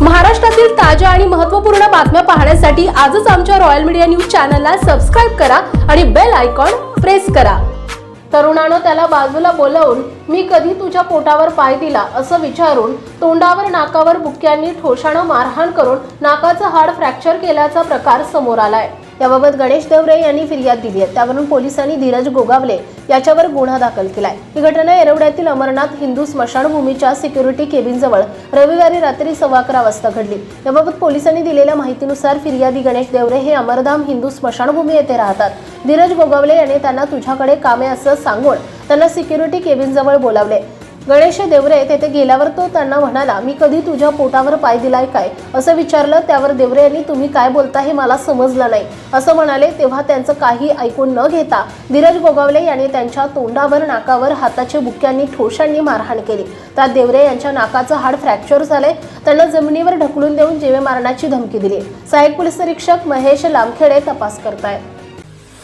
महाराष्ट्रातील ताज्या आणि महत्त्वपूर्ण बातम्या पाहण्यासाठी आजच आमच्या रॉयल मीडिया न्यूज चॅनलला सबस्क्राईब करा आणि बेल आयकॉन प्रेस करा. तरुणानं त्याला बाजूला बोलवून मी कधी तुझ्या पोटावर पाय दिला असं विचारून तोंडावर नाकावर बुक्क्यांनी ठोशानं मारहाण करून नाकाचं हाड फ्रॅक्चर केल्याचा प्रकार समोर आलाय. याबाबत गणेश देवरे यांनी फिर्याद दिली आहे. त्यावरून पोलिसांनी धीरज गोगावले. याच्यावर गुन्हा दाखल केलाय. ही घटना येरवड्यातील अमरनाथ हिंदू स्मशानभूमीच्या सिक्युरिटी केबिनजवळ रविवारी रात्री सव्वा अकरा वाजता घडली. याबाबत पोलिसांनी दिलेल्या माहितीनुसार फिर्यादी गणेश देवरे हे अमरधाम हिंदू स्मशानभूमी येथे राहतात. धीरज गोगावले यांनी त्यांना तुझ्याकडे कामे असं सांगून त्यांना सिक्युरिटी केबिनजवळ बोलावले. गणेश देवरे तेथे गेल्यावर तो त्यांना म्हणाला मी कधी तुझ्या पोटावर पाय दिलाय काय असं विचारलं. त्यावर देवरे यांनी तुम्ही काय बोलता हे मला समजलं नाही असं म्हणाले. तेव्हा त्यांचं काही ऐकून न घेता धीरज गोगावले यांनी त्यांच्या तोंडावर नाकावर हाताच्या बुक्क्यांनी ठोशांनी मारहाण केली. त्यात देवरे यांच्या नाकाचं हाड फ्रॅक्चर झालंय. त्यांना जमिनीवर ढकलून देऊन जीवे मारण्याची धमकी दिली. सहाय्यक पोलीस निरीक्षक महेश लामखेडे तपास करतायत.